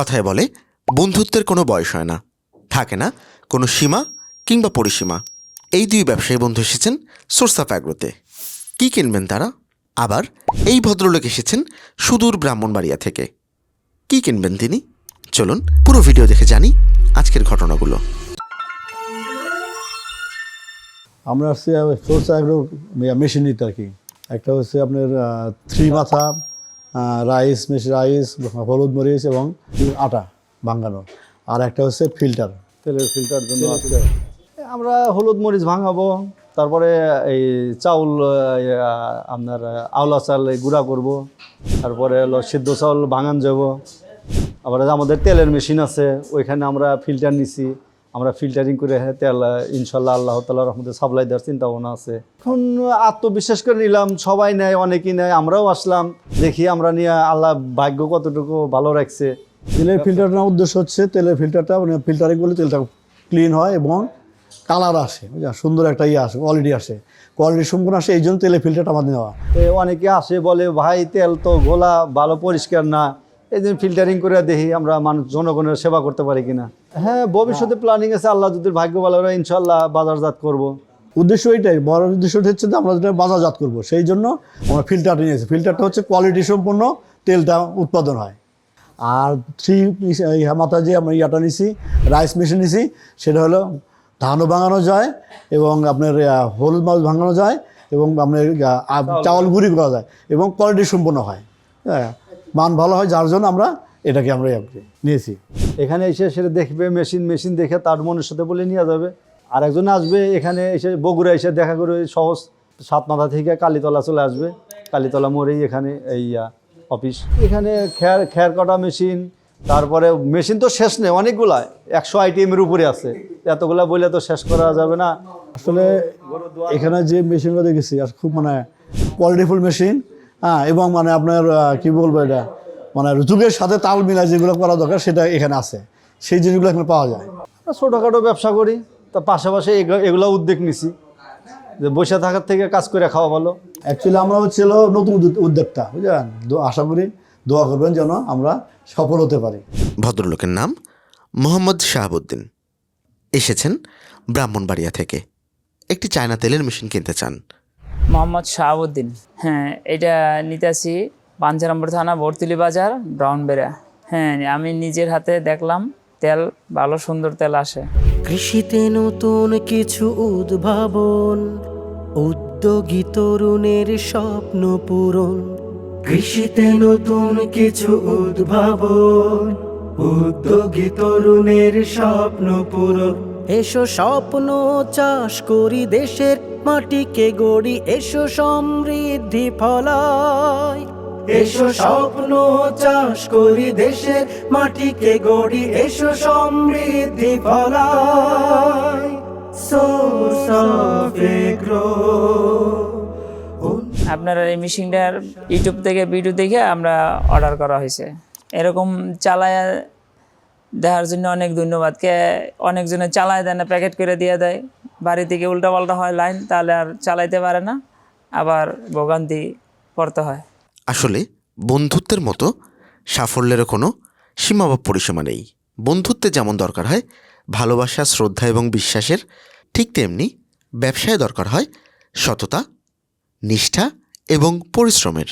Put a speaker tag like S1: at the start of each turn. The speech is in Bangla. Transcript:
S1: কথায় বলে, বন্ধুত্বের কোনো বয়স হয় না। থাকে না, কোনো সীমা কিংবা পরিসীমা। এই দুই ব্যবসায়ী বন্ধু এসেছেন সোর্স অফ অ্যাগ্রোতে কী কিনবেন তারা? আবার এই ভদ্রলোক এসেছেন সুদূর ব্রাহ্মণবাড়িয়া থেকে। কী কিনবেন তিনি? চলুন পুরো ভিডিও দেখে জানি আজকের ঘটনাগুলো।
S2: আমরা আসছি সোর্স অ্যাগ্রো মেশিন নিতে আর কি। একটা হচ্ছে আপনার থ্রি মাথা রাইস মেশিন রাইস হলুদ মরিচ এবং আটা ভাঙানো। আর একটা হচ্ছে ফিল্টার। তেলের ফিল্টার জন্য আছে। আমরা হলুদ মরিচ ভাঙাবো। তারপরে এই চাউল আপনার আওলা চাল এই গুঁড়া করব। তারপরে হলো সিদ্ধ চাউল ভাঙান যাব। আবার আমাদের তেলের মেশিন আছে ওইখানে আমরা ফিল্টার নিছি। আমরা ফিল্টারিং করে তেল আহ, ইনশাল্লাহ আল্লাহ তাল্লাহ রহমতে সাপ্লাই দেওয়ার চিন্তা ভাবনা আছে। এখন আত্মবিশ্বাস করে নিলাম সবাই নেয় অনেকেই নেয় আমরাও আসলাম। দেখি আমরা নিয়ে আল্লাহ ভাগ্য কতটুকু ভালো রাখছে। তেলের ফিল্টারটার উদ্দেশ্য হচ্ছে তেলের ফিল্টারটা মানে ফিল্টারিং করলে তেলটা ক্লিন হয় এবং কালার আসে। বুঝলেন? সুন্দর একটা ইয়ে আসে কোয়ালিটি আসে। কোয়ালিটি সম্পূর্ণ আসে এই জন্য তেলের ফিল্টারটা আমাদের নেওয়া। অনেকে আসে বলে ভাই তেল তো গোলা ভালো পরিষ্কার না। এই জন্য ফিল্টারিং করে দেখি আমরা মানুষ জনগণের সেবা করতে পারি কিনা। হ্যাঁ ভবিষ্যতে প্ল্যানিং আছে আল্লাহ যদি ভাগ্য ভালো হয় ইনশাল্লাহ বাজারজাত করব। উদ্দেশ্য এটাই বড় উদ্দেশ্য হচ্ছে যে আমরা যেটা বাজারজাত করব সেই জন্য আমরা ফিল্টারটা নিয়েছি ফিল্টারটা হচ্ছে কোয়ালিটি সম্পন্ন তেলটা উৎপাদন হয়। আর থ্রি মাথা যে আমরা ইয়াটা নিছি রাইস মেশিন নিছি সেটা হলো ধানও ভাঙানো যায় এবং আপনার হলুদ মাছ ভাঙানো যায় এবং আপনার চাউল। গুঁড়ি করা যায় এবং কোয়ালিটি সম্পন্ন হয়। হ্যাঁ মান ভালো হয়, যার জন্য আমরা এটাকে আমরা ইয়ে নিয়েছি। এখানে এসে সেটা দেখবে মেশিন মেশিন দেখে তার মনের সাথে বলে নিয়ে যাবে। আর একজন আসবে, এখানে এসে বগুড়া এসে দেখা করে সহজ সাত মাথা থেকে কালীতলা চলে আসবে। কালীতলা মোড়েই এখানে এই অফিস এখানে খ্যার খ্যার কাটা মেশিন তারপরে মেশিন তো শেষ নেই, অনেকগুলা। একশো আইটিএমের উপরে আছে। এতগুলা বলে তো শেষ করা যাবে না। আসলে এখানে যে মেশিনগুলো দেখেছি, আর খুব মানে কোয়ালিটিফুল মেশিন হ্যাঁ এবং মানে আপনার কি বলব এটা? মানে যুগের সাথে তাল মিলা যেগুলো করা দরকার সেটা এখানে আছে। সেই জিনিসগুলো এখানে পাওয়া যায়। ছোটোখাটো ব্যবসা করি তার পাশাপাশি এগুলো- এগুলো উদ্যোগ নিছি। যে বসে থাকার থেকে কাজ করে খাওয়া ভালো। অ্যাকচুয়ালি আমরা হচ্ছিল নতুন উদ্যোগ- উদ্যোক্তা বুঝলেন? আশা করি দোয়া করবেন যেন আমরা সফল হতে পারি।
S1: ভদ্রলোকের নাম মোহাম্মদ শাহাবুদ্দিন। এসেছেন ব্রাহ্মণবাড়িয়া থেকে। একটি চায়না তেলের মেশিন কিনতে চান।
S3: মোহাম্মদ শাহাবুদ্দিন। হ্যাঁ এটা নিতেছি পাঞ্চারামপুর থানা, বর্তিলি বাজার, ব্রাউনবেড়া। হ্যাঁ আমি নিজের হাতে দেখলাম, তেল, ভালো সুন্দর তেল আসে।
S4: কৃষিতে নতুন কিছু উদ্ভাবন, উদ্যোগী তরুণের স্বপ্ন পূরণ। কৃষিতে নতুন কিছু উদ্ভাবন, উদ্যোগী তরুণের স্বপ্ন পূরণ। এসো স্বপ্ন চাষ করি দেশের মাটিকে গড়ি এসো সমৃদ্ধি ফলায়। এসো স্বপ্ন চাষ করি দেশের মাটিকে গড়ি এসো সমৃদ্ধি ফলায়। সোর্স অফ এগ্রো
S3: আপনার এই মেশিনটার ইউটিউব থেকে ভিডিও দেখে আমরা অর্ডার করা হয়েছে। এরকম চালায় দেওয়ার জন্য অনেক ধন্যবাদ। কে অনেকজনে চালায় দেয় না প্যাকেট করে দিয়ে দেয়। বাড়ি থেকে উল্টাপাল্টা হয় লাইন, তাহলে আর চালাইতে পারে না, আবার ভোগান্তি পড়তে হয়।
S1: আসলে বন্ধুত্বের মতো সাফল্যেরও কোনো সীমা বা পরিসীমা নেই। বন্ধুত্বে যেমন দরকার হয়, ভালোবাসা, শ্রদ্ধা এবং বিশ্বাসের ঠিক তেমনি ব্যবসায় দরকার হয় সততা, নিষ্ঠা এবং পরিশ্রমের।